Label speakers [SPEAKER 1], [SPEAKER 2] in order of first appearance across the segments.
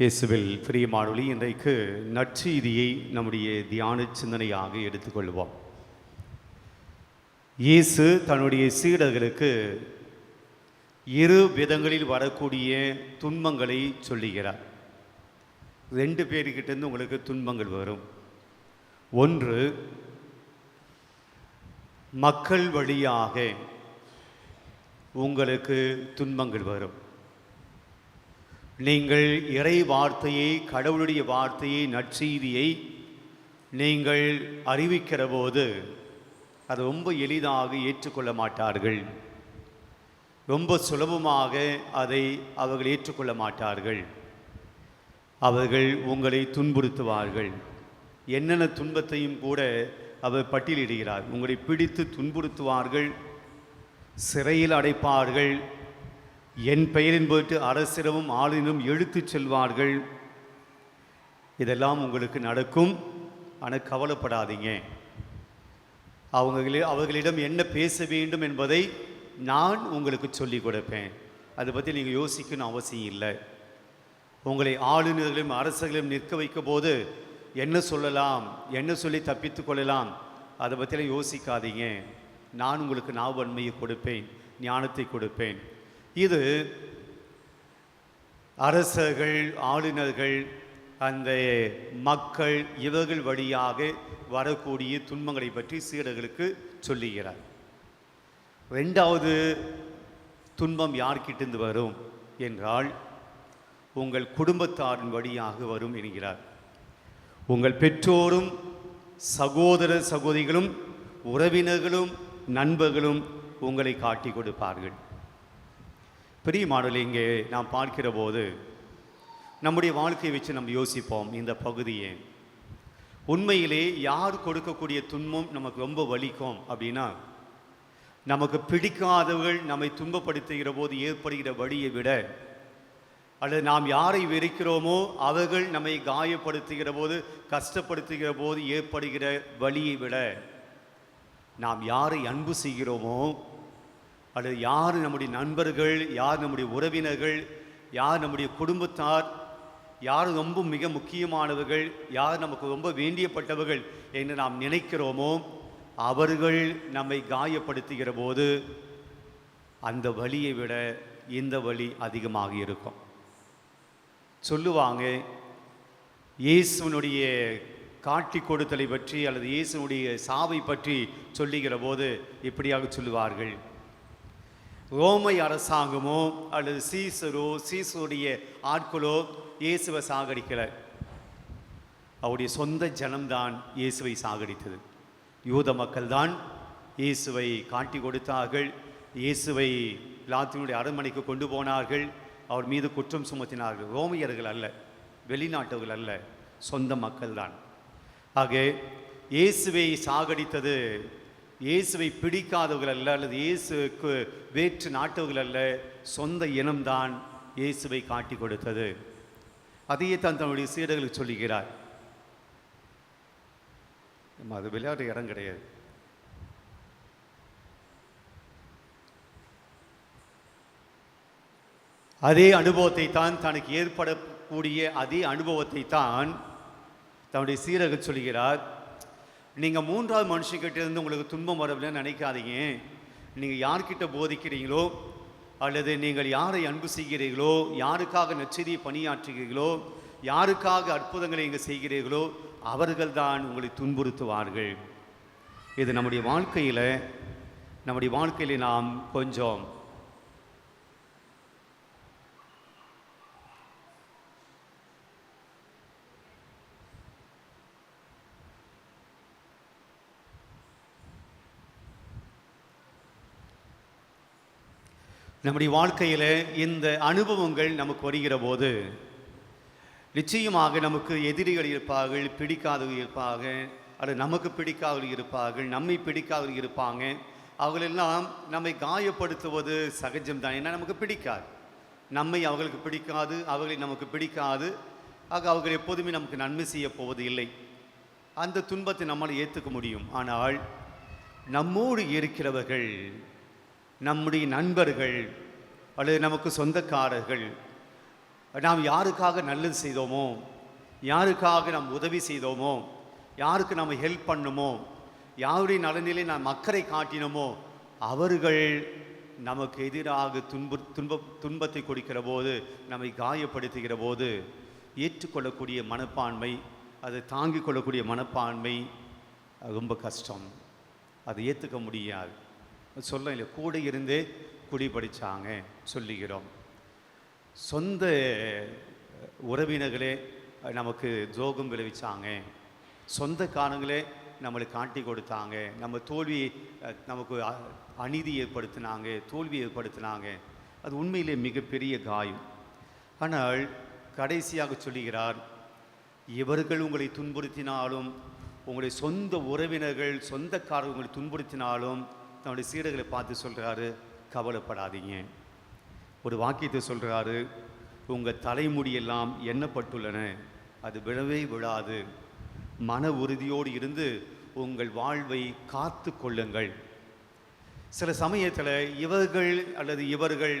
[SPEAKER 1] இயேசுவில் பிரியமானொலி இன்றைக்கு நற்செய்தியை நம்முடைய தியான சிந்தனையாக எடுத்துக்கொள்வோம். இயேசு தன்னுடைய சீடர்களுக்கு இரு விதங்களில் வரக்கூடிய துன்பங்களை சொல்லுகிறார். ரெண்டு பேர்கிட்டேருந்து உங்களுக்கு துன்பங்கள் வரும். ஒன்று மக்கள் வழியாக உங்களுக்கு துன்பங்கள் வரும். நீங்கள் இறை வார்த்தையை கடவுளுடைய வார்த்தையை நற்செய்தியை நீங்கள் அறிவிக்கிற போது அது ரொம்ப எளிதாக ஏற்றுக்கொள்ள மாட்டார்கள். ரொம்ப சுலபமாக அதை அவர்கள் ஏற்றுக்கொள்ள மாட்டார்கள். அவர்கள் உங்களை துன்புறுத்துவார்கள். என்னென்ன துன்பத்தையும் கூட அவர் பட்டியலிடுகிறார். உங்களை பிடித்து துன்புறுத்துவார்கள் சிறையில் அடைப்பார்கள் என் பெயரின் போட்டு அரசிடமும் ஆளினும் எழுத்துச் செல்வார்கள். இதெல்லாம் உங்களுக்கு நடக்கும். ஆனால் கவலைப்படாதீங்க. அவங்களே அவர்களிடம் என்ன பேச வேண்டும் என்பதை நான் உங்களுக்கு சொல்லிக் கொடுப்பேன். அதை பற்றி நீங்கள் யோசிக்கணும் அவசியம் இல்லை. உங்களை ஆளுநர்களும் அரசர்களும் நிற்க வைக்கும் போது என்ன சொல்லலாம் என்ன சொல்லி தப்பித்து கொள்ளலாம் அதை பற்றிலாம் யோசிக்காதீங்க. நான் உங்களுக்கு நாவன்மையை கொடுப்பேன் ஞானத்தை கொடுப்பேன். இது அரசர்கள் ஆளுநர்கள் அந்த மக்கள் இவர்கள் வழியாக வரக்கூடிய துன்பங்களை பற்றி சீடர்களுக்கு சொல்லுகிறார். ரெண்டாவது துன்பம் யார்கிட்டிருந்து வரும் என்றால் உங்கள் குடும்பத்தாரின் வழியாக வரும் என்கிறார். உங்கள் பெற்றோரும் சகோதர சகோதரிகளும் உறவினர்களும் நண்பர்களும் உங்களை காட்டி கொடுப்பார்கள். பெரிய இங்கே நாம் பார்க்கிற போது நம்முடைய வாழ்க்கையை வச்சு நம்ம யோசிப்போம் இந்த பகுதியை. உண்மையிலே யார் கொடுக்கக்கூடிய துன்பம் நமக்கு ரொம்ப வலிக்கும் அப்படின்னா நமக்கு பிடிக்காதவர்கள் நம்மை துன்பப்படுத்துகிற போது ஏற்படுகிற வழியை விட அல்லது நாம் யாரை வெறுக்கிறோமோ அவர்கள் நம்மை காயப்படுத்துகிற போது கஷ்டப்படுத்துகிற போது ஏற்படுகிற வழியை விட நாம் யாரை அன்பு செய்கிறோமோ அல்லது யார் நம்முடைய நண்பர்கள் யார் நம்முடைய உறவினர்கள் யார் நம்முடைய குடும்பத்தார் யார் ரொம்ப மிக முக்கியமானவர்கள் யார் நமக்கு ரொம்ப வேண்டியப்பட்டவர்கள் என்று நாம் நினைக்கிறோமோ அவர்கள் நம்மை காயப்படுத்துகிற போது அந்த வழியை விட இந்த வழி அதிகமாக இருக்கும். சொல்லுவாங்க இயேசுனுடைய காட்டி கொடுத்தலை பற்றி அல்லது இயேசுனுடைய சாவை பற்றி சொல்லுகிற போது இப்படியாக சொல்லுவார்கள். ரோமை அரசாங்கமோ அல்லது சீசரோ சீசருடைய ஆட்களோ இயேசுவை சாகடிக்கலை. அவருடைய சொந்த ஜனம்தான் இயேசுவை சாகடித்தது. யூத மக்கள் தான் இயேசுவை காட்டி கொடுத்தார்கள். இயேசுவை லாத்தினுடைய அரண்மனைக்கு கொண்டு போனார்கள். அவர் மீது குற்றம் சுமத்தினார்கள். ரோமையர்கள் அல்ல வெளிநாட்டவர்கள் அல்ல சொந்த மக்கள் தான் ஆக இயேசுவை சாகடித்தது இயேசுவை பிடிக்காதவர்கள் அல்ல அல்லது இயேசுக்கு வேற்று நாட்டவர்கள் அல்ல சொந்த இனம்தான் இயேசுவை காட்டி கொடுத்தது. அதையே தான் தன்னுடைய சீடர்களுக்கு சொல்லுகிறார். அது விளையாட்டு இடம் கிடையாது. அதே அனுபவத்தை தான் தனக்கு ஏற்படக்கூடிய அதே அனுபவத்தை தான் தன்னுடைய சீரக சொல்கிறார் நீங்கள் மூன்றாவது மனுஷங்கிட்ட இருந்து உங்களுக்கு துன்பம் வரவில்லைன்னு நினைக்காதீங்க. நீங்கள் யார்கிட்ட போதிக்கிறீங்களோ அல்லது நீங்கள் யாரை அன்பு செய்கிறீர்களோ யாருக்காக நச்சரியை பணியாற்றுகிறீர்களோ யாருக்காக அற்புதங்களை இங்கே செய்கிறீர்களோ அவர்கள்தான் உங்களை துன்புறுத்துவார்கள். இது நம்முடைய வாழ்க்கையில் நம்முடைய வாழ்க்கையில் நாம் கொஞ்சம் நம்முடைய வாழ்க்கையில் இந்த அனுபவங்கள் நமக்கு வருகிற போது நிச்சயமாக நமக்கு எதிரிகள் இருப்பார்கள் பிடிக்காதவர்கள் இருப்பாங்க அல்லது நமக்கு பிடிக்காதவர்கள் இருப்பார்கள் நம்மை பிடிக்காதவர்கள் இருப்பாங்க. அவர்களெல்லாம் நம்மை காயப்படுத்துவது சகஜம்தான். ஏன்னா நமக்கு பிடிக்காது. நம்மை அவர்களுக்கு பிடிக்காது அவர்களை நமக்கு பிடிக்காது. ஆக அவர்கள் எப்போதுமே நமக்கு நன்மை செய்ய போவது இல்லை அந்த துன்பத்தை நம்மால் ஏற்றுக்க முடியும். ஆனால் நம்மோடு இருக்கிறவர்கள் நம்முடைய நண்பர்கள் அல்லது நமக்கு சொந்தக்காரர்கள் நாம் யாருக்காக நல்லது செய்தோமோ யாருக்காக நாம் உதவி செய்தோமோ யாருக்கு நாம் ஹெல்ப் பண்ணுமோ யாருடைய நலனிலே நாம் அக்கறை காட்டினோமோ அவர்கள் நமக்கு எதிராக துன்பு துன்ப துன்பத்தை கொடுக்கிற போது நம்மை காயப்படுத்துகிற போது ஏற்றுக்கொள்ளக்கூடிய மனப்பான்மை அதை தாங்கிக் கொள்ளக்கூடிய மனப்பான்மை ரொம்ப கஷ்டம். அதை ஏற்றுக்க முடியாது. சொல்ல இல்லை கூட இருந்தே குடி படித்தாங்க சொல்லுகிறோம். சொந்த உறவினர்களே நமக்கு துரோகம் விளைவிச்சாங்க. சொந்தக்காரங்களே நம்மளை காட்டி கொடுத்தாங்க. நம்ம தோல்வி நமக்கு அநீதி ஏற்படுத்தினாங்க தோல்வி ஏற்படுத்தினாங்க. அது உண்மையிலே மிகப்பெரிய காயம். ஆனால் கடைசியாக சொல்லுகிறார் இவர்கள் உங்களை துன்புறுத்தினாலும் உங்களுடைய சொந்த உறவினர்கள் சொந்தக்காரர் உங்களை துன்புறுத்தினாலும் நம்முடைய சீடர்களை பார்த்து சொல்கிறாரு கவலைப்படாதீங்க. ஒரு வாக்கியத்தை சொல்கிறாரு உங்கள் தலைமுடியெல்லாம் எண்ணப்பட்டுள்ளன அது விழவே விழாது. மன உறுதியோடு இருந்து உங்கள் வாழ்வை காத்து கொள்ளுங்கள். சில சமயத்தில் இவர்கள் அல்லது இவர்கள்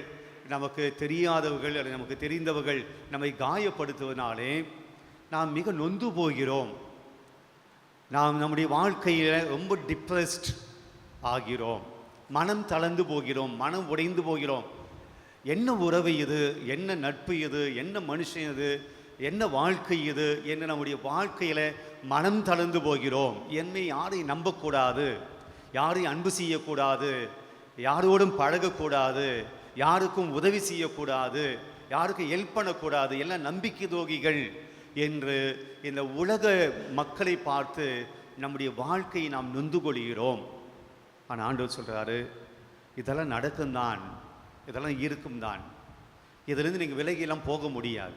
[SPEAKER 1] நமக்கு தெரியாதவர்கள் அல்லது நமக்கு தெரிந்தவர்கள் நம்மை காயப்படுத்துவதனாலே நாம் மிக நொந்து போகிறோம். நாம் நம்முடைய வாழ்க்கையில் ரொம்ப டிப்ரெஸ்ட் ஆகிறோம். மனம் தளர்ந்து போகிறோம். மனம் உடைந்து போகிறோம். என்ன உறவு இது? என்ன நட்பு இது? என்ன மனுஷன் இது? என்ன வாழ்க்கை இது? என்று நம்முடைய வாழ்க்கையில் மனம் தளர்ந்து போகிறோம். என்னை யாரையும் நம்பக்கூடாது. யாரையும் அன்பு செய்யக்கூடாது. யாரோடும் பழகக்கூடாது. யாருக்கும் உதவி செய்யக்கூடாது. யாருக்கும் ஹெல்ப் பண்ணக்கூடாது. எல்லாம் நம்பிக்கை தோகிகள் என்று இந்த உலக மக்களை பார்த்து நம்முடைய வாழ்க்கையை நாம் நொந்து கொள்கிறோம். ஆனால் ஆண்டவர் சொல்கிறாரு இதெல்லாம் நடக்கும் தான் இதெல்லாம் இருக்கும் தான் இதிலிருந்து நீங்கள் விலகியெல்லாம் போக முடியாது.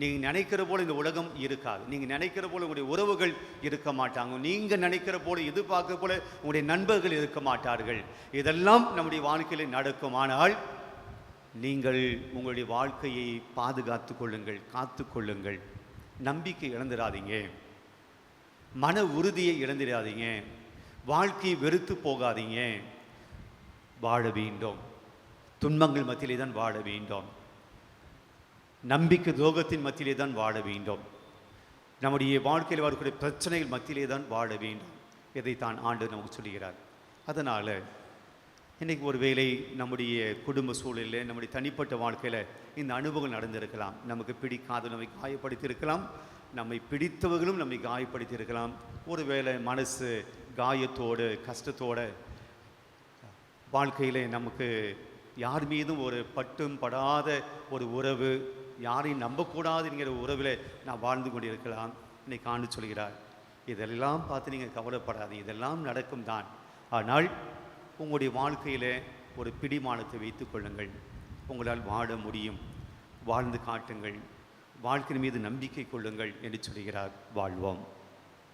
[SPEAKER 1] நீங்கள் நினைக்கிற போல் இந்த உலகம் இருக்காது. நீங்கள் நினைக்கிற போல உங்களுடைய உறவுகள் இருக்க மாட்டாங்க. நீங்கள் நினைக்கிற போல் எதிர்பார்க்கிற போல உங்களுடைய நண்பர்கள் இருக்க மாட்டார்கள். இதெல்லாம் நம்முடைய வாழ்க்கையில் நடக்கும். ஆனால் நீங்கள் உங்களுடைய வாழ்க்கையை பாதுகாத்து கொள்ளுங்கள் காத்து கொள்ளுங்கள். நம்பிக்கை இழந்துடாதீங்க. மன உறுதியை இழந்துடாதீங்க. வாழ்க்கையை வெறுத்து போகாதீங்க. வாழ வேண்டும். துன்பங்கள் மத்தியிலே தான் வாழ வேண்டும். நம்பிக்கை துரோகத்தின் மத்தியிலே தான் வாழ வேண்டும். நம்முடைய வாழ்க்கையில் வரக்கூடிய பிரச்சனைகள் மத்தியிலே தான் வாழ வேண்டும். இதைத்தான் ஆண்டு நமக்கு சொல்கிறார் அதனால் இன்றைக்கி ஒரு வேளை நம்முடைய குடும்ப சூழலில் நம்முடைய தனிப்பட்ட வாழ்க்கையில் இந்த அனுபவம் நடந்திருக்கலாம். நமக்கு பிடிக்காத நம்மை காயப்படுத்தியிருக்கலாம். நம்மை பிடித்தவர்களும் நம்மை காயப்படுத்தியிருக்கலாம். ஒருவேளை மனசு காயத்தோடு கஷ்டத்தோடு வாழ்க்கையில் நமக்கு யார் மீதும் ஒரு பட்டும் படாத ஒரு உறவு யாரையும் நம்பக்கூடாதுங்கிற உறவில் நான் வாழ்ந்து கொண்டிருக்கலாம். என்னை காண்டு சொல்கிறார் இதெல்லாம் பார்த்து நீங்கள் கவலைப்படாதீங்க இதெல்லாம் நடக்கும் தான். ஆனால் உங்களுடைய வாழ்க்கையில் ஒரு பிடிமானத்தை வைத்துக்கொள்ளுங்கள் உங்களால் வாழ முடியும். வாழ்ந்து காட்டுங்கள். வாழ்க்கையின் மீது நம்பிக்கை கொள்ளுங்கள் என்று சொல்கிறார் வாழ்வோம்.